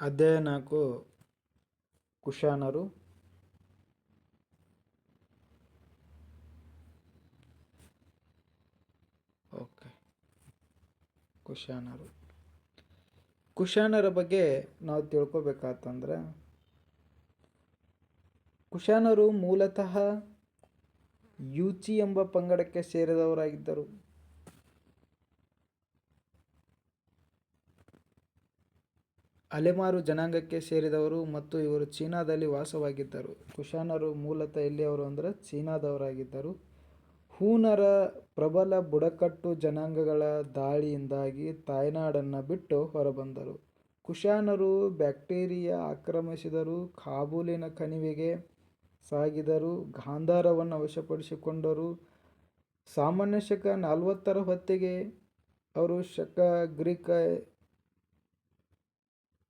ಅಧ್ಯಾಯ ನಾಲ್ಕು ಕುಶಾನರು ಓಕೆ. ಕುಶಾನರು. ಕುಶಾನರ ಬಗ್ಗೆ ನಾವು ತಿಳ್ಕೊಬೇಕಾತಂದ್ರೆ, ಕುಶಾನರು ಮೂಲತಃ ಯೂಚಿ ಎಂಬ ಪಂಗಡಕ್ಕೆ ಸೇರಿದವರಾಗಿದ್ದರು. ಅಲೆಮಾರು ಜನಾಂಗಕ್ಕೆ ಸೇರಿದವರು ಮತ್ತು ಇವರು ಚೀನಾದಲ್ಲಿ ವಾಸವಾಗಿದ್ದರು. ಕುಶಾನರು ಮೂಲತಃ ಎಲ್ಲಿಯವರು ಅಂದರೆ ಚೀನಾದವರಾಗಿದ್ದರು. ಹೂನರ ಪ್ರಬಲ ಬುಡಕಟ್ಟು ಜನಾಂಗಗಳ ದಾಳಿಯಿಂದಾಗಿ ತಾಯ್ನಾಡನ್ನು ಬಿಟ್ಟು ಹೊರಬಂದರು. ಕುಶಾನರು ಬ್ಯಾಕ್ಟೀರಿಯಾ ಆಕ್ರಮಿಸಿದರು, ಕಾಬೂಲಿನ ಕಣಿವೆಗೆ ಸಾಗಿದರು, ಗಾಂಧಾರವನ್ನು ವಶಪಡಿಸಿಕೊಂಡರು. ಸಾಮಾನ್ಯ ಶಕ ನಲವತ್ತರ ಹೊತ್ತಿಗೆ ಅವರು ಶಕ ಗ್ರೀಕ್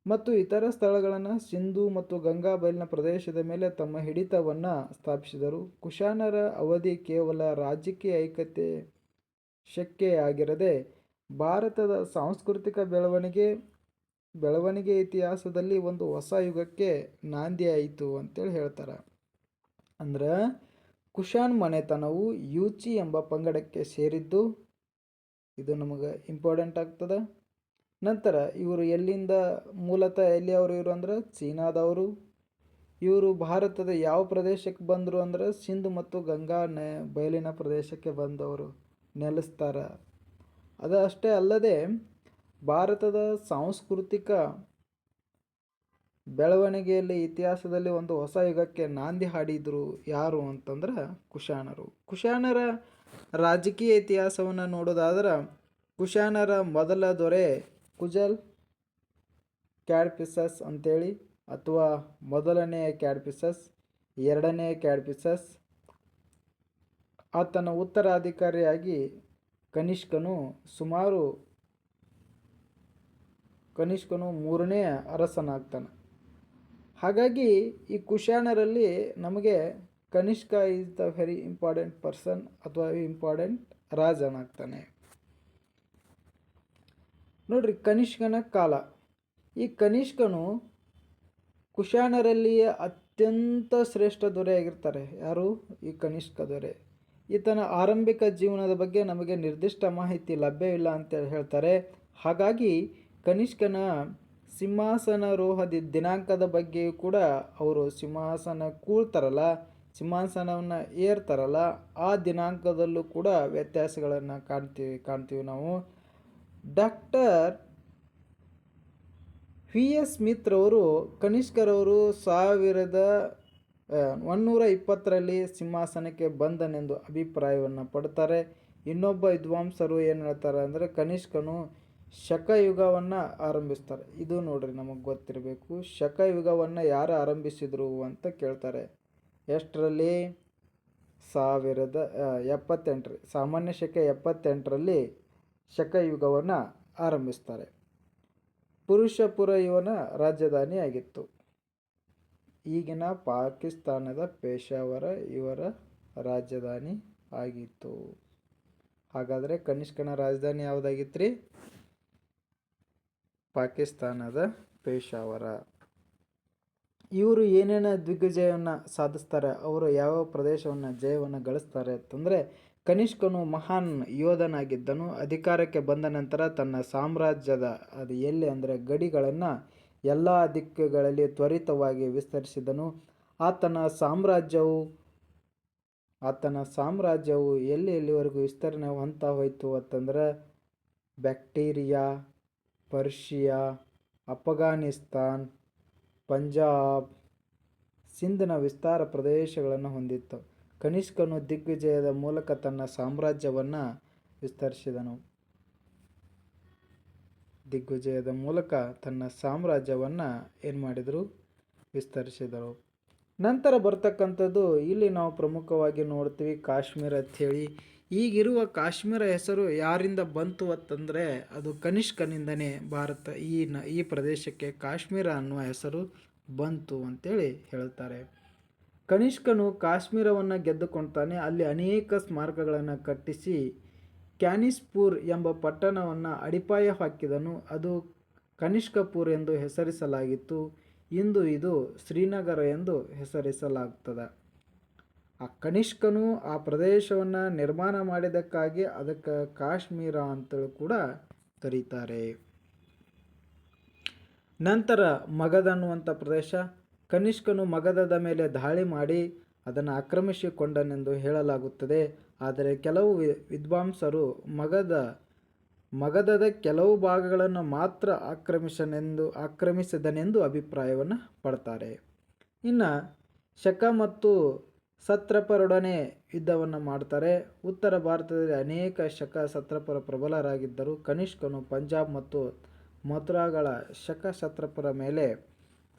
ಮತ್ತು ಇತರ ಸ್ಥಳಗಳನ್ನು ಸಿಂಧು ಮತ್ತು ಗಂಗಾ ಬಯಲಿನ ಪ್ರದೇಶದ ಮೇಲೆ ತಮ್ಮ ಹಿಡಿತವನ್ನು ಸ್ಥಾಪಿಸಿದರು. ಕುಶಾನರ ಅವಧಿ ಕೇವಲ ರಾಜಕೀಯ ಐಕ್ಯತೆ ಶಕ್ಕೆಯಾಗಿರದೆ, ಭಾರತದ ಸಾಂಸ್ಕೃತಿಕ ಬೆಳವಣಿಗೆ ಬೆಳವಣಿಗೆ ಇತಿಹಾಸದಲ್ಲಿ ಒಂದು ಹೊಸ ಯುಗಕ್ಕೆ ನಾಂದಿಯಾಯಿತು ಅಂತೇಳಿ ಹೇಳ್ತಾರೆ. ಅಂದ್ರೆ, ಕುಶಾನ್ ಮನೆತನವು ಯೂಚಿ ಎಂಬ ಪಂಗಡಕ್ಕೆ ಸೇರಿದ್ದು, ಇದು ನಮಗೆ ಇಂಪಾರ್ಟೆಂಟ್ ಆಗ್ತದೆ. ನಂತರ ಇವರು ಎಲ್ಲಿಂದ ಮೂಲತಃ ಎಲ್ಲಿ ಅವರು ಇವರು ಅಂದ್ರೆ ಚೀನಾದವರು. ಇವರು ಭಾರತದ ಯಾವ ಪ್ರದೇಶಕ್ಕೆ ಬಂದರು ಅಂದ್ರೆ ಸಿಂಧು ಮತ್ತು ಗಂಗಾ ನೆ ಬಯಲಿನ ಪ್ರದೇಶಕ್ಕೆ ಬಂದವರು, ನೆಲೆಸ್ತಾರೆ. ಅದು ಅಷ್ಟೇ ಅಲ್ಲದೆ ಭಾರತದ ಸಾಂಸ್ಕೃತಿಕ ಬೆಳವಣಿಗೆಯಲ್ಲಿ ಇತಿಹಾಸದಲ್ಲಿ ಒಂದು ಹೊಸ ಯುಗಕ್ಕೆ ನಾಂದಿ ಹಾಡಿದರು ಯಾರು ಅಂತಂದ್ರೆ ಕುಶಾಣರು. ಕುಶಾಣರ ರಾಜಕೀಯ ಇತಿಹಾಸವನ್ನು ನೋಡೋದಾದ್ರೆ ಕುಶಾಣರ ಮೊದಲ ದೊರೆ ಕುಜಲ್ ಕ್ಯಾಡ್ಪಿಸಸ್ ಅಂತೇಳಿ, ಅಥವಾ ಮೊದಲನೆಯ ಕ್ಯಾಡ್ಪಿಸಸ್ ಎರಡನೇ ಕ್ಯಾಡ್ಪಿಸಸ್. ಆತನ ಉತ್ತರಾಧಿಕಾರಿಯಾಗಿ ಕನಿಷ್ಕನು ಸುಮಾರು, ಕನಿಷ್ಕನು ಮೂರನೇ ಅರಸನಾಗ್ತಾನೆ. ಹಾಗಾಗಿ ಈ ಕುಶಾಣರಲ್ಲಿ ನಮಗೆ Kanishka is the very important person ಅಥವಾ ಇಂಪಾರ್ಟೆಂಟ್ ರಾಜನಾಗ್ತಾನೆ. ನೋಡ್ರಿ ಕನಿಷ್ಕನ ಕಾಲ. ಈ ಕನಿಷ್ಕನು ಕುಶಾನರಲ್ಲಿ ಅತ್ಯಂತ ಶ್ರೇಷ್ಠ ದೊರೆಯಾಗಿರ್ತಾರೆ. ಯಾರು? ಈ ಕನಿಷ್ಕ ದೊರೆ. ಈತನ ಆರಂಭಿಕ ಜೀವನದ ಬಗ್ಗೆ ನಮಗೆ ನಿರ್ದಿಷ್ಟ ಮಾಹಿತಿ ಲಭ್ಯವಿಲ್ಲ ಅಂತ ಹೇಳ್ತಾರೆ. ಹಾಗಾಗಿ ಕನಿಷ್ಕನ ಸಿಂಹಾಸನಾರೋಹದ ದಿನಾಂಕದ ಬಗ್ಗೆಯೂ ಕೂಡ ಅವರು ಸಿಂಹಾಸನ ಕೂಳ್ತಾರಲ್ಲ ಸಿಂಹಾಸನವನ್ನು ಏರ್ತಾರಲ್ಲ, ಆ ದಿನಾಂಕದಲ್ಲೂ ಕೂಡ ವ್ಯತ್ಯಾಸಗಳನ್ನು ಕಾಣ್ತೀವಿ ಕಾಣ್ತೀವಿ ನಾವು. ಡಾಕ್ಟರ್ ವಿ ಎಸ್ ಮಿತ್ರವರು ಕನಿಷ್ಕರವರು ಸಾವಿರದ ಒನ್ನೂರ ಇಪ್ಪತ್ತರಲ್ಲಿ ಸಿಂಹಾಸನಕ್ಕೆ ಬಂದನೆಂದು ಅಭಿಪ್ರಾಯವನ್ನು ಪಡ್ತಾರೆ. ಇನ್ನೊಬ್ಬ ವಿದ್ವಾಂಸರು ಏನು ಹೇಳ್ತಾರೆ ಅಂದರೆ, ಕನಿಷ್ಕನು ಶಕಯುಗವನ್ನು ಆರಂಭಿಸ್ತಾರೆ. ಇದು ನೋಡ್ರಿ ನಮಗೆ ಗೊತ್ತಿರಬೇಕು. ಶಕಯುಗವನ್ನು ಯಾರು ಆರಂಭಿಸಿದರು ಅಂತ ಕೇಳ್ತಾರೆ. ಎಷ್ಟರಲ್ಲಿ? ಸಾವಿರದ ಎಪ್ಪತ್ತೆಂಟರಿ ಸಾಮಾನ್ಯ ಶಕ ಎಪ್ಪತ್ತೆಂಟರಲ್ಲಿ ಶಕಯುಗವನ್ನು ಆರಂಭಿಸ್ತಾರೆ. ಪುರುಷಪುರ ಇವನ ರಾಜಧಾನಿಯಾಗಿತ್ತು. ಈಗಿನ ಪಾಕಿಸ್ತಾನದ ಪೇಶಾವರ ಇವರ ರಾಜಧಾನಿ ಆಗಿತ್ತು. ಹಾಗಾದರೆ ಕನಿಷ್ಕನ ರಾಜಧಾನಿ ಯಾವುದಾಗಿತ್ತು ರೀ ಪಾಕಿಸ್ತಾನದ ಪೇಶಾವರ ಇವರು ಏನೇನು ದಿಗ್ವಿಜಯವನ್ನು ಸಾಧಿಸ್ತಾರೆ, ಅವರು ಯಾವ ಪ್ರದೇಶವನ್ನು ಜಯವನ್ನು ಗಳಿಸ್ತಾರೆ ಅಂತಂದರೆ ಕನಿಷ್ಕನು ಮಹಾನ್ ಯೋಧನಾಗಿದ್ದನು. ಅಧಿಕಾರಕ್ಕೆ ಬಂದ ನಂತರ ತನ್ನ ಸಾಮ್ರಾಜ್ಯದ, ಅದು ಎಲ್ಲಿ ಅಂದರೆ ಗಡಿಗಳನ್ನು ಎಲ್ಲ ದಿಕ್ಕುಗಳಲ್ಲಿ ತ್ವರಿತವಾಗಿ ವಿಸ್ತರಿಸಿದನು. ಆತನ ಸಾಮ್ರಾಜ್ಯವು ಆತನ ಸಾಮ್ರಾಜ್ಯವು ಎಲ್ಲಿ ಎಲ್ಲಿವರೆಗೂ ವಿಸ್ತರಣೆ ಹೊಂತ ಹೋಯಿತು ಅಂತಂದ್ರೆ ಬ್ಯಾಕ್ಟೀರಿಯಾ, ಪರ್ಷಿಯಾ, ಅಫ್ಘಾನಿಸ್ತಾನ್, ಪಂಜಾಬ್ ಸಿಂಧನ ವಿಸ್ತಾರ ಪ್ರದೇಶಗಳನ್ನು ಹೊಂದಿತ್ತು. ಕನಿಷ್ಕನು ದಿಗ್ವಿಜಯದ ಮೂಲಕ ತನ್ನ ಸಾಮ್ರಾಜ್ಯವನ್ನು ವಿಸ್ತರಿಸಿದನು. ದಿಗ್ವಿಜಯದ ಮೂಲಕ ತನ್ನ ಸಾಮ್ರಾಜ್ಯವನ್ನು ಏನು ಮಾಡಿದರು? ವಿಸ್ತರಿಸಿದರು. ನಂತರ ಬರ್ತಕ್ಕಂಥದ್ದು ಇಲ್ಲಿ ನಾವು ಪ್ರಮುಖವಾಗಿ ನೋಡ್ತೀವಿ ಕಾಶ್ಮೀರ ಅಂಥೇಳಿ. ಈಗಿರುವ ಕಾಶ್ಮೀರ ಹೆಸರು ಯಾರಿಂದ ಬಂತು ಅಂತಂದರೆ ಅದು ಕನಿಷ್ಕನಿಂದನೇ ಭಾರತ ಈ ನ ಈ ಪ್ರದೇಶಕ್ಕೆ ಕಾಶ್ಮೀರ ಅನ್ನುವ ಹೆಸರು ಬಂತು ಅಂತೇಳಿ ಹೇಳ್ತಾರೆ. ಕನಿಷ್ಕನು ಕಾಶ್ಮೀರವನ್ನು ಗೆದ್ದುಕೊಳ್ತಾನೆ. ಅಲ್ಲಿ ಅನೇಕ ಸ್ಮಾರಕಗಳನ್ನು ಕಟ್ಟಿಸಿ ಕ್ಯಾನಿಸ್ಪುರ್ ಎಂಬ ಪಟ್ಟಣವನ್ನು ಅಡಿಪಾಯ ಹಾಕಿದನು. ಅದು ಕನಿಷ್ಕಪುರ್ ಎಂದು ಹೆಸರಿಸಲಾಗಿತ್ತು. ಇಂದು ಇದು ಶ್ರೀನಗರ ಎಂದು ಹೆಸರಿಸಲಾಗ್ತದೆ. ಆ ಕನಿಷ್ಕನು ಆ ಪ್ರದೇಶವನ್ನು ನಿರ್ಮಾಣ ಮಾಡಿದ್ದಕ್ಕಾಗಿ ಅದಕ್ಕೆ ಕಾಶ್ಮೀರ ಅಂತೇಳಿ ಕೂಡ ಕರೀತಾರೆ. ನಂತರ ಮಗಧ ಅನ್ನುವಂಥ ಪ್ರದೇಶ ಕನಿಷ್ಕನು ಮಗಧದ ಮೇಲೆ ದಾಳಿ ಮಾಡಿ ಅದನ್ನು ಆಕ್ರಮಿಸಿಕೊಂಡನೆಂದು ಹೇಳಲಾಗುತ್ತದೆ. ಆದರೆ ಕೆಲವು ವಿದ್ವಾಂಸರು ಮಗಧ ಮಗಧದ ಕೆಲವು ಭಾಗಗಳನ್ನು ಮಾತ್ರ ಆಕ್ರಮಿಸನೆಂದು, ಆಕ್ರಮಿಸಿದನೆಂದು ಅಭಿಪ್ರಾಯವನ್ನು ಪಡ್ತಾರೆ. ಇನ್ನು ಶಕ ಮತ್ತು ಸತ್ರಪರೊಡನೆ ಯುದ್ಧವನ್ನು ಮಾಡ್ತಾರೆ. ಉತ್ತರ ಭಾರತದಲ್ಲಿ ಅನೇಕ ಶಕ ಸತ್ರಪರ ಪ್ರಬಲರಾಗಿದ್ದರು ಕನಿಷ್ಕನು ಪಂಜಾಬ್ ಮತ್ತು ಮಥುರಾಗಳ ಶಕ ಸತ್ರಪರ ಮೇಲೆ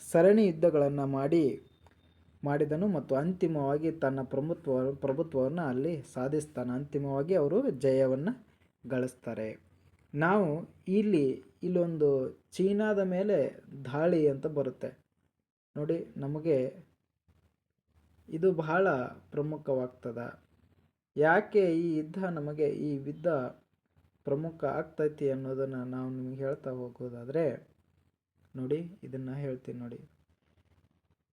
ಸರಣಿ ಯುದ್ಧಗಳನ್ನು ಮಾಡಿ, ಮಾಡಿದನು ಮತ್ತು ಅಂತಿಮವಾಗಿ ತನ್ನ ಪ್ರಭುತ್ವ, ಪ್ರಭುತ್ವವನ್ನು ಅಲ್ಲಿ ಸಾಧಿಸ್ತಾನೆ. ಅಂತಿಮವಾಗಿ ಅವರು ಜಯವನ್ನು ಗಳಿಸ್ತಾರೆ. ನಾವು ಇಲ್ಲಿ, ಇಲ್ಲೊಂದು ಚೀನಾದ ಮೇಲೆ ದಾಳಿ ಅಂತ ಬರುತ್ತೆ. ನೋಡಿ, ನಮಗೆ ಇದು ಬಹಳ ಪ್ರಮುಖವಾಗ್ತದ. ಯಾಕೆ ಈ ಯುದ್ಧ ನಮಗೆ ಈ ಯುದ್ಧ ಪ್ರಮುಖ ಆಗ್ತೈತಿ ಅನ್ನೋದನ್ನು ನಾವು ನಿಮಗೆ ಹೇಳ್ತಾ ಹೋಗೋದಾದರೆ ನೋಡಿ, ಇದನ್ನು ಹೇಳ್ತೀನಿ ನೋಡಿ.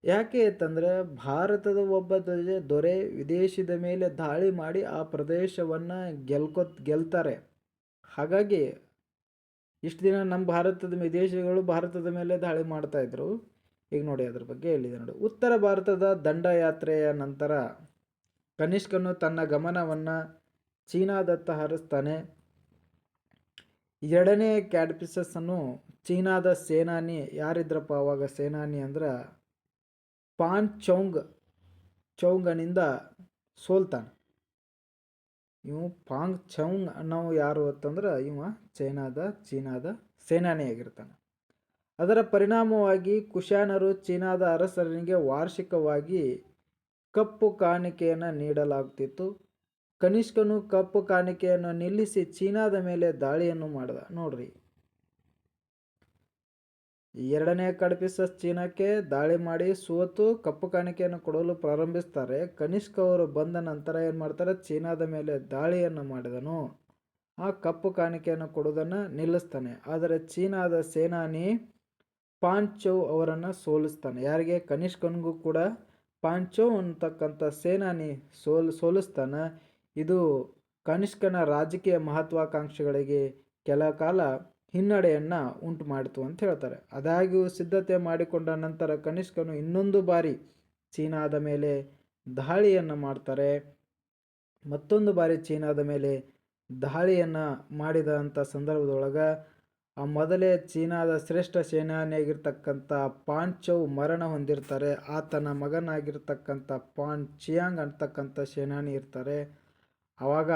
ಯಾಕೆ ಅಂತಂದರೆ, ಭಾರತದ ಒಬ್ಬ ದೊರೆ ವಿದೇಶದ ಮೇಲೆ ದಾಳಿ ಮಾಡಿ ಆ ಪ್ರದೇಶವನ್ನು ಗೆಲ್ಕೊ ಗೆಲ್ತಾರೆ. ಹಾಗಾಗಿ, ಇಷ್ಟು ದಿನ ನಮ್ಮ ಭಾರತದ ವಿದೇಶಿಗಳು ಭಾರತದ ಮೇಲೆ ದಾಳಿ ಮಾಡ್ತಾ ಇದ್ರು. ಈಗ ನೋಡಿ ಅದ್ರ ಬಗ್ಗೆ ಹೇಳಿದೆ ನೋಡಿ. ಉತ್ತರ ಭಾರತದ ದಂಡಯಾತ್ರೆಯ ನಂತರ ಕನಿಷ್ಕನು ತನ್ನ ಗಮನವನ್ನು ಚೀನಾದತ್ತ ಹರಿಸ್ತಾನೆ. ಎರಡನೇ ಕ್ಯಾಡ್ಪಿಸಸ್ಸನ್ನು ಚೀನಾದ ಸೇನಾನಿ ಯಾರಿದ್ರಪ್ಪ ಅವಾಗ ಸೇನಾನಿ ಅಂದ್ರೆ ಪಾನ್ ಚೌಂಗ್, ಚೌಂಗನಿಂದ ಸೋಲ್ತಾನೆ. ಇವು ಪಾಂಗ್ ಚೌಂಗ್ ಅನ್ನೋ ಯಾರು ಅಂತಂದ್ರೆ ಇವ ಚೈನಾದ, ಚೀನಾದ ಸೇನಾನಿಯಾಗಿರ್ತಾನೆ ಅದರ ಪರಿಣಾಮವಾಗಿ ಕುಶಾನರು ಚೀನಾದ ಅರಸರಿಗೆ ವಾರ್ಷಿಕವಾಗಿ ಕಪ್ಪು ಕಾಣಿಕೆಯನ್ನು ನೀಡಲಾಗ್ತಿತ್ತು. ಕನಿಷ್ಕನು ಕಪ್ಪು ಕಾಣಿಕೆಯನ್ನು ನಿಲ್ಲಿಸಿ ಚೀನಾದ ಮೇಲೆ ದಾಳಿಯನ್ನು ಮಾಡಿದ. ನೋಡ್ರಿ. ಎರಡನೇ ಕಡಪಿಸ ಚೀನಾಕ್ಕೆ ದಾಳಿ ಮಾಡಿ ಸೋತು ಕಪ್ಪು ಕಾಣಿಕೆಯನ್ನು ಕೊಡಲು ಪ್ರಾರಂಭಿಸ್ತಾರೆ. ಕನಿಷ್ಕ ಅವರು ಬಂದ ನಂತರ ಏನು ಮಾಡ್ತಾರೆ? ಚೀನಾದ ಮೇಲೆ ದಾಳಿಯನ್ನು ಮಾಡಿದನು. ಆ ಕಪ್ಪು ಕಾಣಿಕೆಯನ್ನು ಕೊಡೋದನ್ನು ನಿಲ್ಲಿಸ್ತಾನೆ. ಆದರೆ ಚೀನಾದ ಸೇನಾನಿ ಪಾಂಚೌ ಅವರನ್ನು ಸೋಲಿಸ್ತಾನೆ. ಯಾರಿಗೆ? ಕನಿಷ್ಕನಿಗೂ ಕೂಡ ಪಾಂಚೌ ಅಂತಕ್ಕಂಥ ಸೇನಾನಿ ಸೋಲ್, ಸೋಲಿಸ್ತಾನೆ. ಇದು ಕನಿಷ್ಕನ ರಾಜಕೀಯ ಮಹತ್ವಾಕಾಂಕ್ಷೆಗಳಿಗೆ ಕೆಲ ಕಾಲ ಹಿನ್ನಡೆಯನ್ನು ಉಂಟು ಮಾಡಿತು ಅಂತ ಹೇಳ್ತಾರೆ. ಆದಾಗ್ಯೂ ಸಿದ್ಧತೆ ಮಾಡಿಕೊಂಡ ನಂತರ ಕನಿಷ್ಕನು ಇನ್ನೊಂದು ಬಾರಿ ಚೀನಾದ ಮೇಲೆ ದಾಳಿಯನ್ನು ಮಾಡ್ತಾರೆ. ಮತ್ತೊಂದು ಬಾರಿ ಚೀನಾದ ಮೇಲೆ ದಾಳಿಯನ್ನು ಮಾಡಿದಂಥ ಸಂದರ್ಭದೊಳಗೆ ಆ ಮೊದಲೇ ಚೀನಾದ ಶ್ರೇಷ್ಠ ಸೇನಾನಿಯಾಗಿರ್ತಕ್ಕಂಥ ಪಾಂಚೌ ಮರಣ ಹೊಂದಿರ್ತಾರೆ. ಆತನ ಮಗನಾಗಿರ್ತಕ್ಕಂಥ ಪಾನ್ ಚಿಯಾಂಗ್ ಅಂತಕ್ಕಂಥ ಸೇನಾನಿ ಇರ್ತಾರೆ. ಆವಾಗ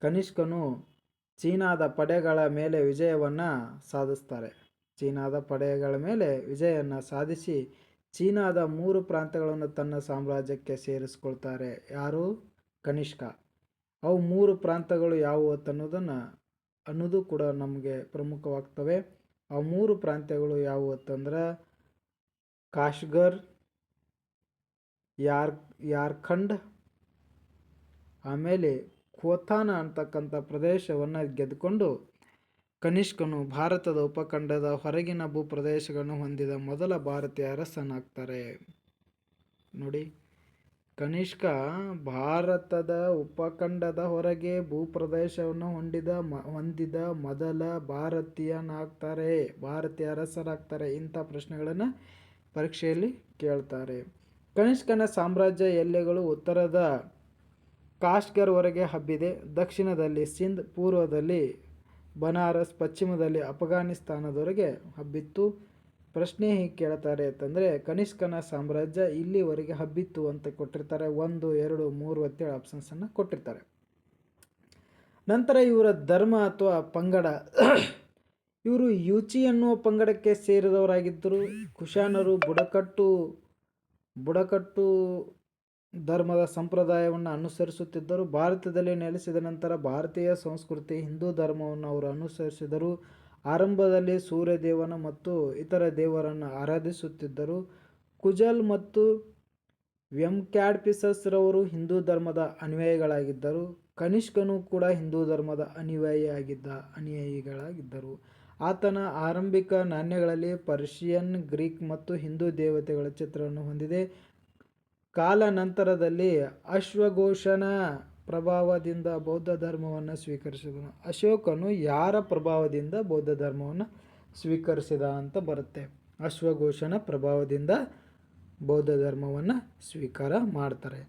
ಕನಿಷ್ಕನು ಚೀನಾದ ಪಡೆಗಳ ಮೇಲೆ ವಿಜಯವನ್ನು ಸಾಧಿಸ್ತಾರೆ. ಚೀನಾದ ಪಡೆಗಳ ಮೇಲೆ ವಿಜಯವನ್ನು ಸಾಧಿಸಿ ಚೀನಾದ ಮೂರು ಪ್ರಾಂತಗಳನ್ನು ತನ್ನ ಸಾಮ್ರಾಜ್ಯಕ್ಕೆ ಸೇರಿಸ್ಕೊಳ್ತಾರೆ. ಯಾರು? ಕನಿಷ್ಕ. ಅವು ಮೂರು ಪ್ರಾಂತಗಳು ಯಾವುವು ಅನ್ನೋದನ್ನು ಅನ್ನೋದು ಕೂಡ ನಮಗೆ ಪ್ರಮುಖವಾಗ್ತವೆ. ಆ ಮೂರು ಪ್ರಾಂತ್ಯಗಳು ಯಾವುವು ಅಂತಂದ್ರೆ ಕಾಶ್ಗರ್, ಯಾರ್, ಯಾರ್ಖಂಡ್, ಆಮೇಲೆ ಖೋತಾನ ಅಂತಕ್ಕಂಥ ಪ್ರದೇಶವನ್ನು ಗೆದ್ದುಕೊಂಡು ಕನಿಷ್ಕನು ಭಾರತದ ಉಪಖಂಡದ ಹೊರಗಿನ ಭೂಪ್ರದೇಶಗಳನ್ನು ಹೊಂದಿದ ಮೊದಲ ಭಾರತೀಯ ಅರಸನಾಗ್ತಾರೆ. ನೋಡಿ, ಕನಿಷ್ಕ ಭಾರತದ ಉಪಖಂಡದ ಹೊರಗೆ ಭೂಪ್ರದೇಶವನ್ನು ಹೊಂದಿದ ಮ, ಹೊಂದಿದ ಮೊದಲ ಭಾರತೀಯನಾಗ್ತಾರೆ, ಭಾರತೀಯ ಅರಸರಾಗ್ತಾರೆ ಇಂಥ ಪ್ರಶ್ನೆಗಳನ್ನು ಪರೀಕ್ಷೆಯಲ್ಲಿ ಕೇಳ್ತಾರೆ. ಕನಿಷ್ಕನ ಸಾಮ್ರಾಜ್ಯ ಎಲ್ಲೆಗಳು ಉತ್ತರದ ಕಾಶ್ಗರ್ವರೆಗೆ ಹಬ್ಬಿದೆ. ದಕ್ಷಿಣದಲ್ಲಿ ಸಿಂಧ್, ಪೂರ್ವದಲ್ಲಿ ಬನಾರಸ್, ಪಶ್ಚಿಮದಲ್ಲಿ ಅಫ್ಘಾನಿಸ್ತಾನದವರೆಗೆ ಹಬ್ಬಿತ್ತು. ಪ್ರಶ್ನೆ ಹೀಗೆ ಕೇಳ್ತಾರೆ ಅಂತಂದರೆ, ಕನಿಷ್ಕನ ಸಾಮ್ರಾಜ್ಯ ಇಲ್ಲಿವರೆಗೆ ಹಬ್ಬಿತ್ತು ಅಂತ ಕೊಟ್ಟಿರ್ತಾರೆ. ಒಂದು, ಎರಡು, ಮೂರು ಅಂತೇಳಿ ಆಪ್ಷನ್ಸನ್ನು ಕೊಟ್ಟಿರ್ತಾರೆ. ನಂತರ ಇವರ ಧರ್ಮ ಅಥವಾ ಪಂಗಡ. ಇವರು ಯುಚಿ ಅನ್ನುವ ಪಂಗಡಕ್ಕೆ ಸೇರಿದವರಾಗಿದ್ದರು. ಕುಶಾನರು ಬುಡಕಟ್ಟು ಬುಡಕಟ್ಟು ಧರ್ಮದ ಸಂಪ್ರದಾಯವನ್ನು ಅನುಸರಿಸುತ್ತಿದ್ದರು. ಭಾರತದಲ್ಲಿ ನೆಲೆಸಿದ ನಂತರ ಭಾರತೀಯ ಸಂಸ್ಕೃತಿ, ಹಿಂದೂ ಧರ್ಮವನ್ನು ಅವರು ಅನುಸರಿಸಿದರು. ಆರಂಭದಲ್ಲಿ ಸೂರ್ಯದೇವನ ಮತ್ತು ಇತರ ದೇವರನ್ನು ಆರಾಧಿಸುತ್ತಿದ್ದರು. ಕುಜಲ್ ಮತ್ತು ರವರು ಹಿಂದೂ ಧರ್ಮದ ಅನುಯಾಯಿಗಳಾಗಿದ್ದರು. ಕನಿಷ್ಕನು ಕೂಡ ಹಿಂದೂ ಧರ್ಮದ ಅನುಯಾಯಿಯಾಗಿದ್ದ, ಅನುಯಾಯಿಗಳಾಗಿದ್ದರು. ಆತನ ಆರಂಭಿಕ ನಾಣ್ಯಗಳಲ್ಲಿ ಪರ್ಷಿಯನ್, ಗ್ರೀಕ್ ಮತ್ತು ಹಿಂದೂ ದೇವತೆಗಳ ಚಿತ್ರವನ್ನು ಹೊಂದಿದೆ. ಕಾಲಾನಂತರದಲ್ಲಿ ಅಶ್ವಘೋಷನ ಪ್ರಭಾವದಿಂದ ಬೌದ್ಧ ಧರ್ಮವನ್ನು ಸ್ವೀಕರಿಸಿದನು. ಅಶೋಕನು ಯಾರ ಪ್ರಭಾವದಿಂದ ಬೌದ್ಧ ಧರ್ಮವನ್ನು ಸ್ವೀಕರಿಸಿದ ಅಂತ ಬರುತ್ತೆ. ಅಶ್ವಘೋಷನ ಪ್ರಭಾವದಿಂದ ಬೌದ್ಧ ಧರ್ಮವನ್ನು ಸ್ವೀಕಾರ ಮಾಡ್ತಾರೆ.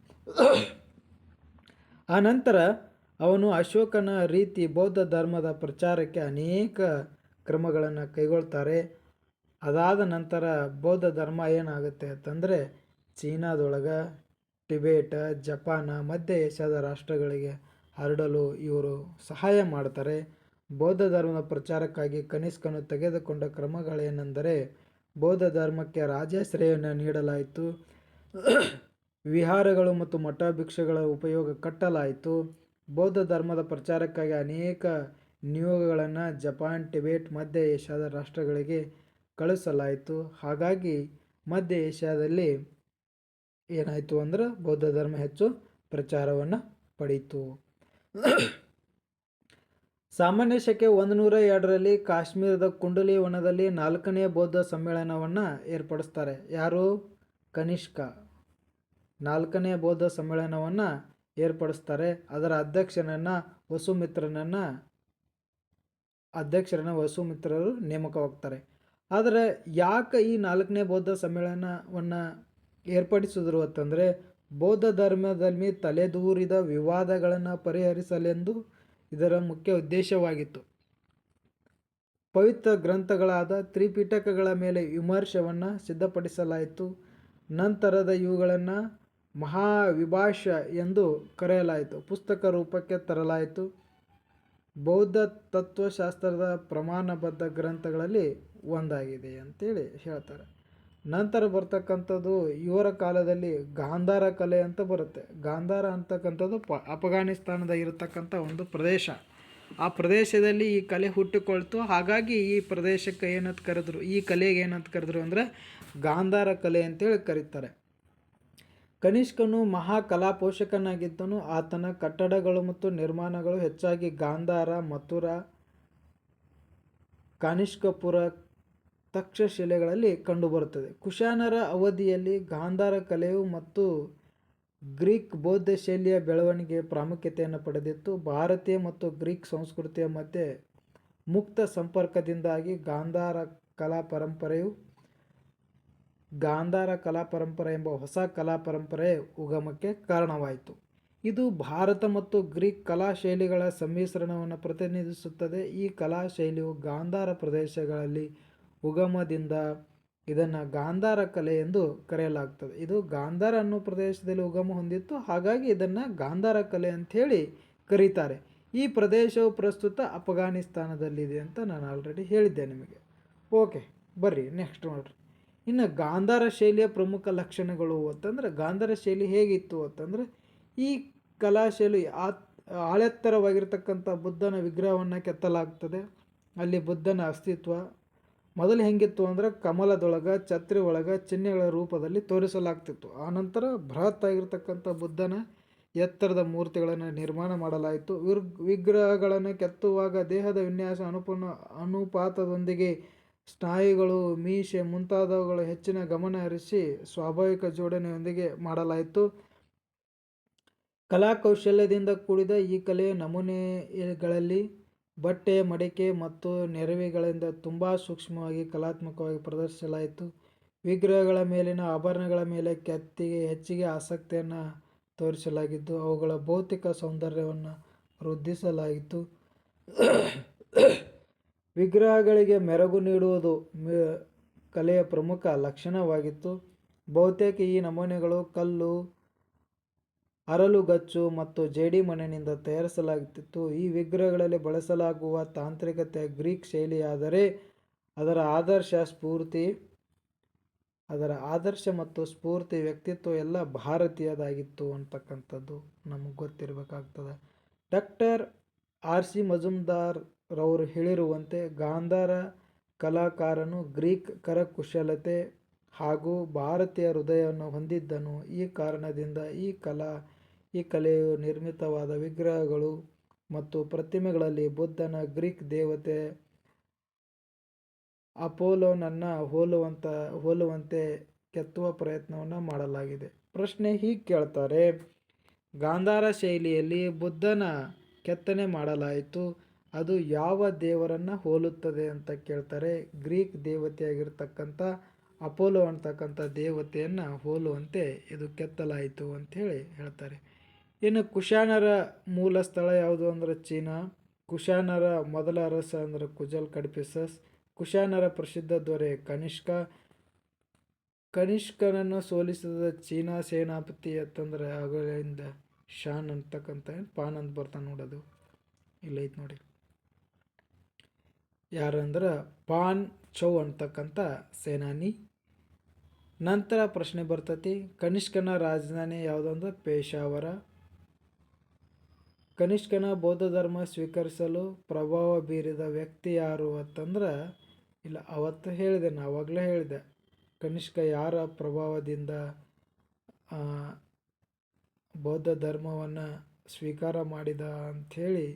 ಆನಂತರ ಅವನು ಅಶೋಕನ ರೀತಿ ಬೌದ್ಧ ಧರ್ಮದ ಪ್ರಚಾರಕ್ಕೆ ಅನೇಕ ಕ್ರಮಗಳನ್ನು ಕೈಗೊಳ್ತಾರೆ. ಅದಾದ ನಂತರ ಬೌದ್ಧ ಧರ್ಮ ಏನಾಗುತ್ತೆ ಅಂತಂದರೆ ಚೀನಾದೊಳಗೆ, ಟಿಬೇಟ್, ಜಪಾನ ಮಧ್ಯ ಏಷ್ಯಾದ ರಾಷ್ಟ್ರಗಳಿಗೆ ಹರಡಲು ಇವರು ಸಹಾಯ ಮಾಡ್ತಾರೆ. ಬೌದ್ಧ ಧರ್ಮದ ಪ್ರಚಾರಕ್ಕಾಗಿ ಕನಿಷ್ಕನು ತೆಗೆದುಕೊಂಡ ಕ್ರಮಗಳೇನೆಂದರೆ, ಬೌದ್ಧ ಧರ್ಮಕ್ಕೆ ರಾಜಾಶ್ರಯವನ್ನು ನೀಡಲಾಯಿತು. ವಿಹಾರಗಳು ಮತ್ತು ಮಠ ಭಿಕ್ಷೆಗಳ ಉಪಯೋಗ ಕಟ್ಟಲಾಯಿತು. ಬೌದ್ಧ ಧರ್ಮದ ಪ್ರಚಾರಕ್ಕಾಗಿ ಅನೇಕ ನಿಯೋಗಗಳನ್ನು ಜಪಾನ್, ಟಿಬೇಟ್ ಮಧ್ಯ ಏಷ್ಯಾದ ರಾಷ್ಟ್ರಗಳಿಗೆ ಕಳಿಸಲಾಯಿತು. ಹಾಗಾಗಿ ಮಧ್ಯ ಏಷ್ಯಾದಲ್ಲಿ ಏನಾಯಿತು ಅಂದ್ರೆ ಬೌದ್ಧ ಧರ್ಮ ಹೆಚ್ಚು ಪ್ರಚಾರವನ್ನು ಪಡೆಯಿತು ಸಾಮಾನ್ಯ ಶಕೆ ಒಂದು ನೂರ ಎರಡರಲ್ಲಿ ಕಾಶ್ಮೀರದ ಕುಂಡಲಿ ವನದಲ್ಲಿ ನಾಲ್ಕನೇ ಬೌದ್ಧ ಸಮ್ಮೇಳನವನ್ನು ಏರ್ಪಡಿಸ್ತಾರೆ. ಯಾರು? ಕನಿಷ್ಕ. ನಾಲ್ಕನೇ ಬೌದ್ಧ ಸಮ್ಮೇಳನವನ್ನು ಏರ್ಪಡಿಸ್ತಾರೆ. ಅದರ ಅಧ್ಯಕ್ಷನನ್ನು ವಸುಮಿತ್ರನನ್ನು ಅಧ್ಯಕ್ಷರನ್ನ ವಸುಮಿತ್ರರು ನೇಮಕವಾಗ್ತಾರೆ. ಆದರೆ ಯಾಕೆ ಈ ನಾಲ್ಕನೇ ಬೌದ್ಧ ಸಮ್ಮೇಳನವನ್ನು ಏರ್ಪಡಿಸಿದ್ರು ಅಂತಂದರೆ, ಬೌದ್ಧ ಧರ್ಮದಲ್ಲಿ ತಲೆದೂರಿದ ವಿವಾದಗಳನ್ನು ಪರಿಹರಿಸಲೆಂದು ಇದರ ಮುಖ್ಯ ಉದ್ದೇಶವಾಗಿತ್ತು. ಪವಿತ್ರ ಗ್ರಂಥಗಳಾದ ತ್ರಿಪಿಟಕಗಳ ಮೇಲೆ ವಿಮರ್ಶವನ್ನು ಸಿದ್ಧಪಡಿಸಲಾಯಿತು. ನಂತರದ ಇವುಗಳನ್ನು ಮಹಾವಿಭಾಷ ಎಂದು ಕರೆಯಲಾಯಿತು. ಪುಸ್ತಕ ರೂಪಕ್ಕೆ ತರಲಾಯಿತು. ಬೌದ್ಧ ತತ್ವಶಾಸ್ತ್ರದ ಪ್ರಮಾಣಬದ್ಧ ಗ್ರಂಥಗಳಲ್ಲಿ ಒಂದಾಗಿದೆ ಅಂತೇಳಿ ಹೇಳ್ತಾರೆ. ನಂತರ ಬರ್ತಕ್ಕಂಥದ್ದು ಇವರ ಕಾಲದಲ್ಲಿ ಗಾಂಧಾರ ಕಲೆ ಅಂತ ಬರುತ್ತೆ. ಗಾಂಧಾರ ಅಂತಕ್ಕಂಥದ್ದು ಪ ಅಫ್ಘಾನಿಸ್ತಾನದ ಇರತಕ್ಕಂಥ ಒಂದು ಪ್ರದೇಶ. ಆ ಪ್ರದೇಶದಲ್ಲಿ ಈ ಕಲೆ ಹುಟ್ಟಿಕೊಳ್ತು. ಹಾಗಾಗಿ ಈ ಪ್ರದೇಶಕ್ಕೆ ಏನಂತ ಕರೆದ್ರು, ಈ ಕಲೆಗೆ ಏನಂತ ಕರೆದ್ರು ಅಂದರೆ ಗಾಂಧಾರ ಕಲೆ ಅಂತೇಳಿ ಕರೀತಾರೆ. ಕನಿಷ್ಕನು ಮಹಾ ಕಲಾ ಪೋಷಕನಾಗಿದ್ದನು ಆತನ ಕಟ್ಟಡಗಳು ಮತ್ತು ನಿರ್ಮಾಣಗಳು ಹೆಚ್ಚಾಗಿ ಗಾಂಧಾರ, ಮಥುರಾ, ಕಾನಿಷ್ಕಪುರ ತಕ್ಷಶಿಲೆಗಳಲ್ಲಿ ಕಂಡುಬರುತ್ತದೆ. ಕುಶಾನರ ಅವಧಿಯಲ್ಲಿ ಗಾಂಧಾರ ಕಲೆಯು ಮತ್ತು ಗ್ರೀಕ್ ಬೌದ್ಧ ಶೈಲಿಯ ಬೆಳವಣಿಗೆ ಪ್ರಾಮುಖ್ಯತೆಯನ್ನು ಪಡೆದಿತ್ತು. ಭಾರತೀಯ ಮತ್ತು ಗ್ರೀಕ್ ಸಂಸ್ಕೃತಿಯ ಮಧ್ಯೆ ಮುಕ್ತ ಸಂಪರ್ಕದಿಂದಾಗಿ ಗಾಂಧಾರ ಕಲಾ ಪರಂಪರೆಯು ಗಾಂಧಾರ ಕಲಾ ಪರಂಪರೆ ಎಂಬ ಹೊಸ ಕಲಾ ಪರಂಪರೆ ಉಗಮಕ್ಕೆ ಕಾರಣವಾಯಿತು. ಇದು ಭಾರತ ಮತ್ತು ಗ್ರೀಕ್ ಕಲಾ ಶೈಲಿಗಳ ಸಮ್ಮಿಶ್ರಣವನ್ನು ಪ್ರತಿನಿಧಿಸುತ್ತದೆ. ಈ ಕಲಾ ಶೈಲಿಯು ಗಾಂಧಾರ ಪ್ರದೇಶಗಳಲ್ಲಿ ಉಗಮದಿಂದ ಇದನ್ನು ಗಾಂಧಾರ ಕಲೆ ಎಂದು ಕರೆಯಲಾಗ್ತದೆ. ಇದು ಗಾಂಧಾರ ಅನ್ನೋ ಪ್ರದೇಶದಲ್ಲಿ ಉಗಮ ಹೊಂದಿತ್ತು. ಹಾಗಾಗಿ ಇದನ್ನು ಗಾಂಧಾರ ಕಲೆ ಅಂಥೇಳಿ ಕರೀತಾರೆ. ಈ ಪ್ರದೇಶವು ಪ್ರಸ್ತುತ ಅಫ್ಘಾನಿಸ್ತಾನದಲ್ಲಿದೆ ಅಂತ ನಾನು ಆಲ್ರೆಡಿ ಹೇಳಿದ್ದೆ ನಿಮಗೆ. ಓಕೆ ಬರ್ರಿ ನೆಕ್ಸ್ಟ್ ನೋಡ್ರಿ. ಇನ್ನು ಗಾಂಧಾರ ಶೈಲಿಯ ಪ್ರಮುಖ ಲಕ್ಷಣಗಳು ಅಂತಂದ್ರೆ, ಗಾಂಧಾರ ಶೈಲಿ ಹೇಗಿತ್ತು ಅಂತಂದ್ರೆ, ಈ ಕಲಾಶೈಲಿ ಆ ಆಳೆತ್ತರವಾಗಿರ್ತಕ್ಕಂಥ ಬುದ್ಧನ ವಿಗ್ರಹವನ್ನು ಕೆತ್ತಲಾಗ್ತದೆ. ಅಲ್ಲಿ ಬುದ್ಧನ ಅಸ್ತಿತ್ವ ಮೊದಲು ಹೆಂಗಿತ್ತು ಅಂದ್ರೆ ಕಮಲದೊಳಗೆ, ಛತ್ರಿ ಒಳಗೆ, ಚಿಹ್ನೆಗಳ ರೂಪದಲ್ಲಿ ತೋರಿಸಲಾಗ್ತಿತ್ತು. ಆನಂತರ ಬೃಹತ್ ಆಗಿರ್ತಕ್ಕಂಥ ಬುದ್ಧನ ಎತ್ತರದ ಮೂರ್ತಿಗಳನ್ನು ನಿರ್ಮಾಣ ಮಾಡಲಾಯಿತು. ವಿರ್, ವಿಗ್ರಹಗಳನ್ನು ಕೆತ್ತುವಾಗ ದೇಹದ ವಿನ್ಯಾಸ ಅನುಪನ ಅನುಪಾತದೊಂದಿಗೆ ಸ್ನಾಯುಗಳು, ಮೀಸೆ ಮುಂತಾದವುಗಳು ಹೆಚ್ಚಿನ ಗಮನ ಹರಿಸಿ ಸ್ವಾಭಾವಿಕ ಜೋಡಣೆಯೊಂದಿಗೆ ಮಾಡಲಾಯಿತು. ಕಲಾಕೌಶಲ್ಯದಿಂದ ಕೂಡಿದ ಈ ಕಲೆಯ ನಮೂನೆಗಳಲ್ಲಿ ಬಟ್ಟೆ, ಮಡಿಕೆ ಮತ್ತು ನೆರವಿಗಳಿಂದ ತುಂಬ ಸೂಕ್ಷ್ಮವಾಗಿ ಕಲಾತ್ಮಕವಾಗಿ ಪ್ರದರ್ಶಿಸಲಾಯಿತು. ವಿಗ್ರಹಗಳ ಮೇಲಿನ ಆಭರಣಗಳ ಮೇಲೆ ಕೆತ್ತಿಗೆ ಹೆಚ್ಚಿಗೆ ಆಸಕ್ತಿಯನ್ನು ತೋರಿಸಲಾಗಿದ್ದು, ಅವುಗಳ ಭೌತಿಕ ಸೌಂದರ್ಯವನ್ನು ವೃದ್ಧಿಸಲಾಯಿತು. ವಿಗ್ರಹಗಳಿಗೆ ಮೆರಗು ನೀಡುವುದು ಕಲೆಯ ಪ್ರಮುಖ ಲಕ್ಷಣವಾಗಿತ್ತು. ಬಹುತೇಕ ಈ ನಮೂನೆಗಳು ಕಲ್ಲು ಅರಳುಗಚ್ಚು ಮತ್ತು ಜೇಡಿಮಣ್ಣಿನಿಂದ ತಯಾರಿಸಲಾಗುತ್ತಿತ್ತು. ಈ ವಿಗ್ರಹಗಳಲ್ಲಿ ಬಳಸಲಾಗುವ ತಾಂತ್ರಿಕತೆ ಗ್ರೀಕ್ ಶೈಲಿಯಾದರೆ ಅದರ ಆದರ್ಶ ಸ್ಫೂರ್ತಿ, ಅದರ ಆದರ್ಶ ಮತ್ತು ಸ್ಫೂರ್ತಿ ವ್ಯಕ್ತಿತ್ವ ಎಲ್ಲ ಭಾರತೀಯದಾಗಿತ್ತು ಅಂತಕ್ಕಂಥದ್ದು ನಮಗೆ ಗೊತ್ತಿರಬೇಕಾಗ್ತದೆ. ಡಾಕ್ಟರ್ ಆರ್ ಸಿ ಮಜುಮ್ದಾರ್ ರವರು ಹೇಳಿರುವಂತೆ ಗಾಂಧಾರ ಕಲಾಕಾರನು ಗ್ರೀಕ್ ಕರಕುಶಲತೆ ಹಾಗೂ ಭಾರತೀಯ ಹೃದಯವನ್ನು ಹೊಂದಿದ್ದನು. ಈ ಕಾರಣದಿಂದ ಈ ಕಲಾ, ಈ ಕಲೆಯು ನಿರ್ಮಿತವಾದ ವಿಗ್ರಹಗಳು ಮತ್ತು ಪ್ರತಿಮೆಗಳಲ್ಲಿ ಬುದ್ಧನ ಗ್ರೀಕ್ ದೇವತೆ ಅಪೋಲೋನನ್ನು ಹೋಲುವಂತ, ಹೋಲುವಂತೆ ಕೆತ್ತುವ ಪ್ರಯತ್ನವನ್ನು ಮಾಡಲಾಗಿದೆ. ಪ್ರಶ್ನೆ ಹೀಗೆ ಕೇಳ್ತಾರೆ, ಗಾಂಧಾರ ಶೈಲಿಯಲ್ಲಿ ಬುದ್ಧನ ಕೆತ್ತನೆ ಮಾಡಲಾಯಿತು, ಅದು ಯಾವ ದೇವರನ್ನು ಹೋಲುತ್ತದೆ? ಅಂತ ಕೇಳ್ತಾರೆ ಗ್ರೀಕ್ ದೇವತೆಯಾಗಿರ್ತಕ್ಕಂಥ ಅಪೋಲೋ ಅಂತಕ್ಕಂಥ ದೇವತೆಯನ್ನು ಹೋಲುವಂತೆ ಇದು ಕೆತ್ತಲಾಯಿತು ಅಂಥೇಳಿ ಹೇಳ್ತಾರೆ. ಇನ್ನು ಕುಶಾನರ ಮೂಲ ಸ್ಥಳ ಯಾವುದು ಅಂದ್ರೆ ಚೀನಾ. ಕುಶಾನರ ಮೊದಲ ಅರಸ ಅಂದ್ರೆ ಕುಜಲ್ ಕಡ್ಪಿಸಸ್. ಕುಶಾನರ ಪ್ರಸಿದ್ಧ ದೊರೆ ಕನಿಷ್ಕ. ಕನಿಷ್ಕನನ್ನು ಸೋಲಿಸಿದ ಚೀನಾ ಸೇನಾಪತಿ ಅಂತಂದ್ರೆ ಆಗಲಿಂದ ಶಾನ್ ಅಂತಕ್ಕಂಥ ಪಾನ್ ಅಂತ ಬರ್ತಾನೆ ನೋಡೋದು ಇಲ್ಲೈತೆ ನೋಡಿ. ಯಾರಂದ್ರೆ ಪಾನ್ ಚೌ ಅಂತಕ್ಕಂಥ ಸೇನಾನಿ. ನಂತರ ಪ್ರಶ್ನೆ ಬರ್ತತಿ ಕನಿಷ್ಕನ ರಾಜಧಾನಿ ಯಾವುದಂದ್ರೆ ಪೇಶಾವರ ಕನಿಷ್ಕನ ಬೌದ್ಧ ಧರ್ಮ ಸ್ವೀಕರಿಸಲು ಪ್ರಭಾವ ಬೀರಿದ ವ್ಯಕ್ತಿ ಯಾರು ಅಂತಂದ್ರೆ, ಇಲ್ಲ ಅವತ್ತು ಹೇಳಿದೆ ನಾ ಆವಾಗಲೇ ಹೇಳಿದೆ. ಕನಿಷ್ಕ ಯಾರ ಪ್ರಭಾವದಿಂದ ಬೌದ್ಧ ಧರ್ಮವನ್ನು ಸ್ವೀಕಾರ ಮಾಡಿದ ಅಂಥೇಳಿ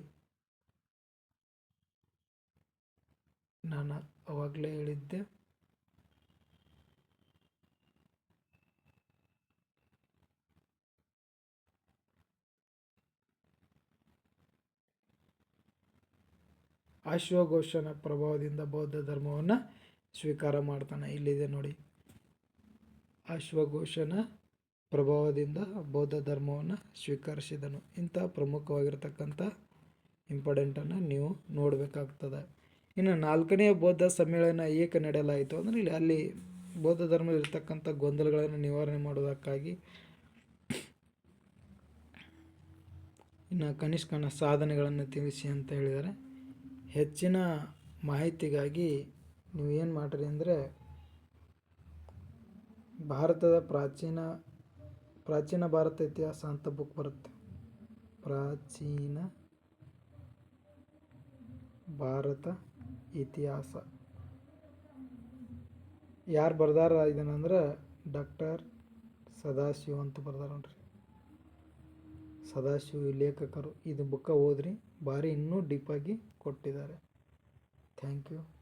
ನಾನು ಅವಾಗಲೇ ಹೇಳಿದ್ದೆ. ಅಶ್ವಘೋಷನ ಪ್ರಭಾವದಿಂದ ಬೌದ್ಧ ಧರ್ಮವನ್ನು ಸ್ವೀಕಾರ ಮಾಡ್ತಾನೆ. ಇಲ್ಲಿದೆ ನೋಡಿ. ಅಶ್ವಘೋಷನ ಪ್ರಭಾವದಿಂದ ಬೌದ್ಧ ಧರ್ಮವನ್ನು ಸ್ವೀಕರಿಸಿದನು. ಇಂಥ ಪ್ರಮುಖವಾಗಿರ್ತಕ್ಕಂಥ ಇಂಪಾರ್ಟೆಂಟನ್ನು ನೀವು ನೋಡಬೇಕಾಗ್ತದೆ. ಇನ್ನು ನಾಲ್ಕನೇ ಬೌದ್ಧ ಸಮ್ಮೇಳನ ಏಕೆ ನಡೆಯಲಾಯಿತು ಅಂದರೆ ಇಲ್ಲಿ ಅಲ್ಲಿ ಬೌದ್ಧ ಧರ್ಮದಲ್ಲಿರ್ತಕ್ಕಂಥ ಗೊಂದಲಗಳನ್ನು ನಿವಾರಣೆ ಮಾಡೋದಕ್ಕಾಗಿ ಇನ್ನು ಕನಿಷ್ಕನ ಸಾಧನೆಗಳನ್ನು ತಿಳಿಸಿ ಅಂತ ಹೇಳಿದ್ದಾರೆ. ಹೆಚ್ಚಿನ ಮಾಹಿತಿಗಾಗಿ ನೀವು ಏನು ಮಾಡಿರಿ ಅಂದರೆ ಭಾರತದ ಪ್ರಾಚೀನ ಪ್ರಾಚೀನ ಭಾರತ ಇತಿಹಾಸ ಅಂತ ಬುಕ್ ಬರುತ್ತೆ. ಪ್ರಾಚೀನ ಭಾರತ ಇತಿಹಾಸ. ಯಾರು ಬರ್ದಾರ ಇದನ್ನಂದ್ರೆ ಡಾಕ್ಟರ್ ಸದಾಶಿವ ಅಂತ ಬರ್ದಾರ ನೋಡ್ರಿ. ಸದಾಶಿವ ಲೇಖಕರು, ಇದು ಬುಕ್ಕ ಓದ್ರಿ. ಭಾರಿ ಇನ್ನೂ ಡೀಪಾಗಿ ಕೊಟ್ಟಿದ್ದಾರೆ. Thank you.